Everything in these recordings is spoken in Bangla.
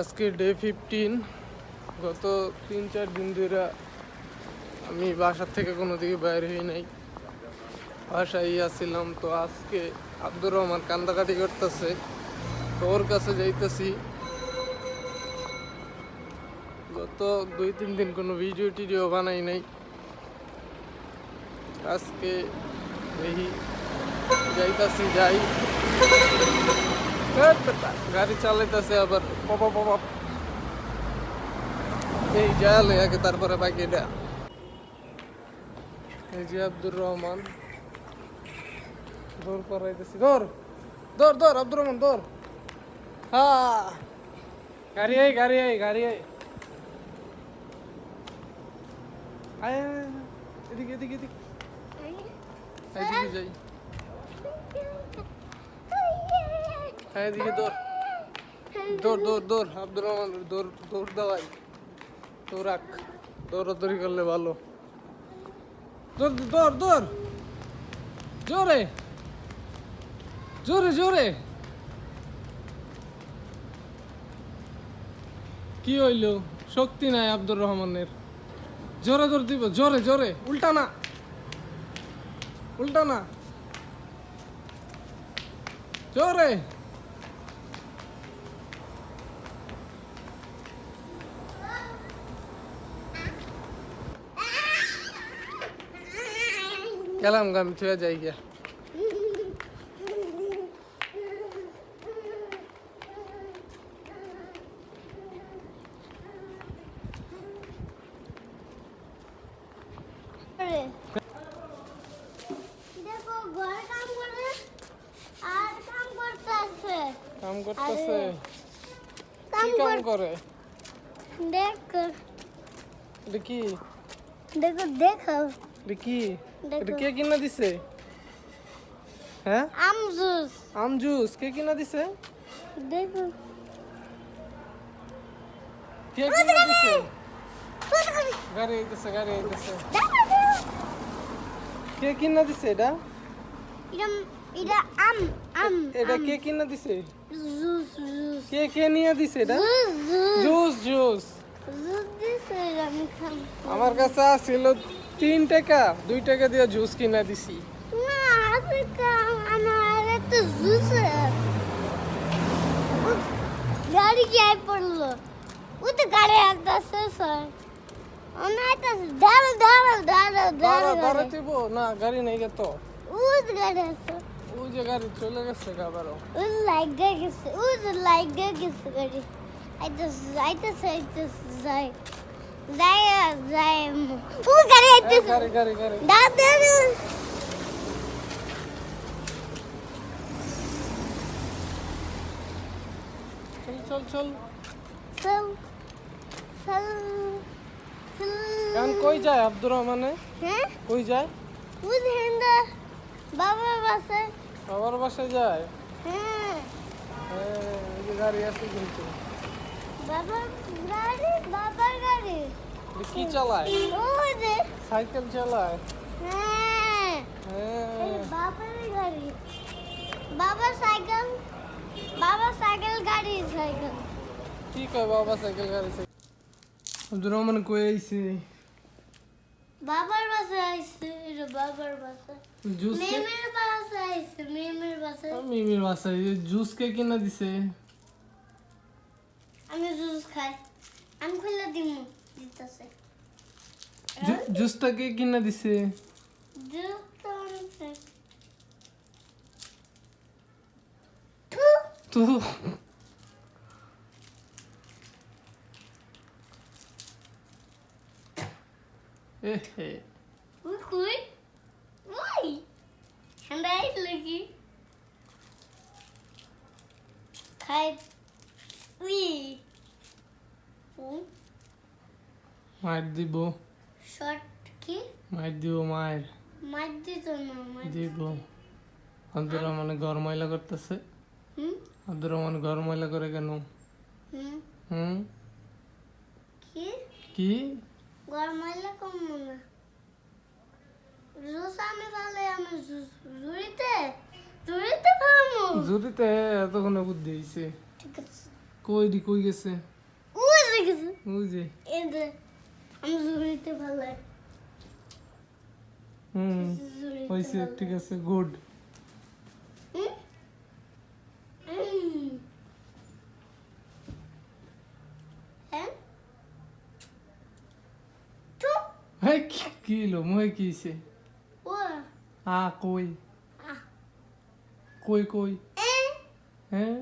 আজকে ডে ফিফটিন গত তিন, চার দিন ধরে আমি বাসার থেকে কোনো দিকে বাইর হই নাই। বাসায় আসছিলাম তো আজকে আব্দুর রহমান কান্দাকাটি করতেছে। তো ওর কাছে যাইতেছি। গত দুই, তিন দিন কোনো ভিডিও টিডিও বানাই নাই। আজকে এই যাইতাছি, যাই। এই তো তা- গাড়ি চালাইতেছে আবার পপা পপা এই যালে আগে তারপরে বাকি এটা এই যে আব্দুর রহমান দৌড় করাইতেছি দৌড় দৌড় দৌড় আব্দুর রহমান দৌড় হ্যাঁ গাড়ি আই গাড়ি আই গাড়ি আই আয়, আয়, আয়, এদিকে এদিকে এদিকে এদিকে যাই হ্যাঁ দৌড়। দৌড় দৌড় দৌড়, আব্দুর রহমান, দৌড় দৌড় দেওয়াই। দৌড়াদৌড়ি করলে ভালো। দৌড় দৌড় দৌড়। জোরে। জোরে জোরে। কি হইল? শক্তি নাই আব্দুর রহমানের। জোরে জোর দিব, জোরে জোরে। উল্টা না। উল্টা না। জোরে। গেলাম গা আমি থুয়ে যাই গিয়া করে। দেখো ঘর কাম করে আর কাম করতেছে কাম করতেছে কাম কি কাম কর করে দেখো এটা কি দেখো দেখো এটা কি? এটা কে কিনা দিছে? হ্যাঁ? আম জুস। আম জুস কে কিনা দিছে? দেখো। কে কিনা দিছে? গাড়ি আইতেছে গাড়ি আইতেছে। কে কিনা দিছে এটা? এটা এটা আম আম এটা কে কিনা দিছে? Juice juice. কে কে নিয়ে দিছে এটা? Juice juice. জুস দিছে আমি খাম। আমার কাছে ছিল তিন টাকা দুই টাকা দিয়ে জুস কিনা দিছি। গাড়ি আই পড়ল? ও তো গাড়ি আসতেছে স্যার। অন্য আসতেছে দাঁড়ো দাঁড়ো দাঁড়ো দাঁড়া দাঁড়ো দিব না গাড়ি নেই গে তো। ও গাড়ি আছে। ওই যে গাড়ি চলে গেছে আবারও। ও লাইক গেছে ও লাইক গেছে গাড়ি। আইতেছে আইতেছে আইতেছে যাই। চল চল চল। চল চল চল। এখন কই যায় আব্দুর রহমানে? হ্যাঁ? কই যায়? বুঝেন না বাবার বাসে বাবার বাসায় যায়? হ্যাঁ। হ্যাঁ এই গাড়ি আছে কিন্তু। বাবার গাড়ি বাবার গাড়ি এটা কি চালায় ওই যে সাইকেল চালায় হ্যাঁ এই হ্যাঁ বাবার গাড়ি বাবার সাইকেল বাবার সাইকেল গাড়ি সাইকেল কি কয় বাবা সাইকেল গাড়ি সাইকেল আব্দুর রহমান কই আইছে বাবার বাসে আইছে এটা বাবার বাসে জুস কে মেমের বাসে আইছে মেমের বাসে মিমির বাসায় এই জুস কে কিনা দিছে আমি জুস খাই আমি খুলে দিমু দিতেছে। জু- জুসটা কে কিনা দিছে। তো এ হে মায়ের দিব। শর্ট কি? মায়ের দিব মায়ের। মার দিত না দিব। আব্দুর রহমান ঘর ময়লা করতেছে। হুম? আব্দুর রহমান ঘর ময়লা করে কেন? হুম? হুম? কি? কি? গরমাইলে কম না। জুস আমি ভালো আমি জুস জুড়িতে জুড়িতে জুরিতে এতক্ষণে বুদ্ধি ঠিক আছে। কই দি কই গেছে? ওই দেখেছি ওই যে। আমি জুড়িতে ভালো লাগে হুম হয়েছে ঠিক আছে গুড কি কি হলো মুহে কি আ কই কই কই হ্যাঁ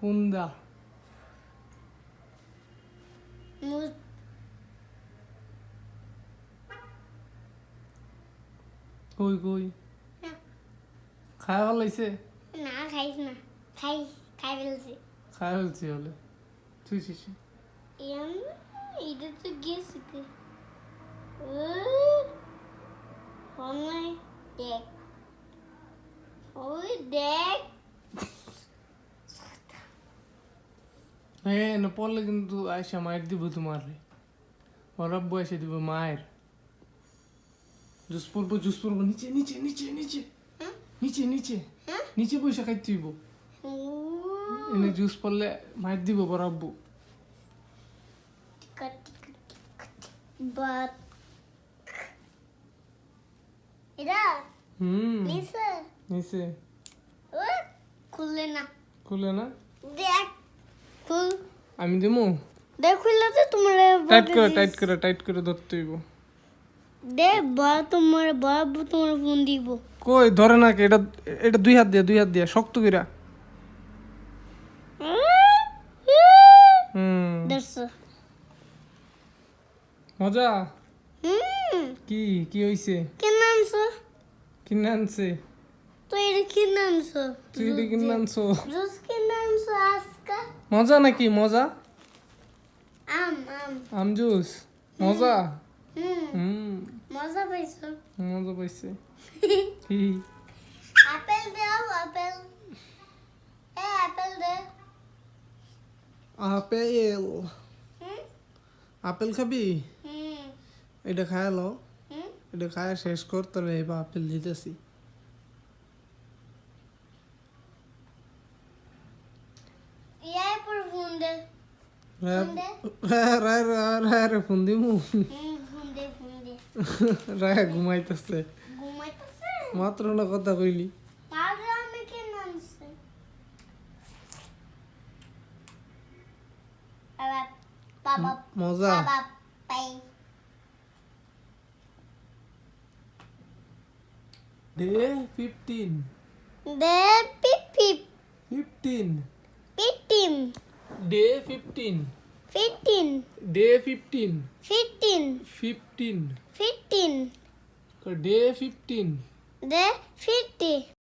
কুন্দা মু- কই কই? খায় ভালো হয়েছে না খাইস না। খাই খাই ফেলছি। খায় ফেলছি হলে। তুই এম এটা তো গেছে দেখ। ওই দেখ। হ্যাঁ না পড়লে কিন্তু আয়সা মায়ের দিব তোমার অরব্য এসে দিব মায়ের জুস পড়ব জুস পড়ব নিচে নিচে নিচে নিচে? নিচে নিচে? নিচে পয়সা খাইতে হইব। এনে জুস পড়লে দিব বাত হুম। নিছে? নিচে ও খুললে না। খুলে না? দেখ খুল। আমি দেবো দেখ খুললে তো তোমার টাইট করে টাইট করে টাইট করে ধরতে হইব। দেখ বড় তোমার বড় তোমার ফোন দিব। কই ধরে না এটা এটা দুই হাত দিয়া দুই হাত দিয়া শক্ত কইরা। হুম। মজা? কি কি হইছে? কে নামছো কিনে আনছে? তো এটা কি নামছো তুই এটা কিনে আনছো? জুস কি নামছো আজকা? মজা নাকি? মজা? আম আম। আম জুস? মজা? হুম হুম মজা পাইছো মজা পাইছে হি আপেল দাও আপেল এ আপেল দে আপেল হুম আপেল খাবি? হুম এটা খায় লো হুম এটা খায় শেষ কর তবে এবার আপেল দিতেছি। ইয়াই পর ফোন দে। রায় রায় রায় রে ফোন দিমু। হুম। ফোন দে ফোন দে রায় ঘুমাইতেছে। ঘুমাইতেছে? মাত্র না কথা কইলি। তাহলে আমি বাবা মজা। বাবা পাই। ডে ফিফটিন দে পিপ পিপ fifteen fifteen day fifteen 15 day 15 15 15 15 day 15 day 50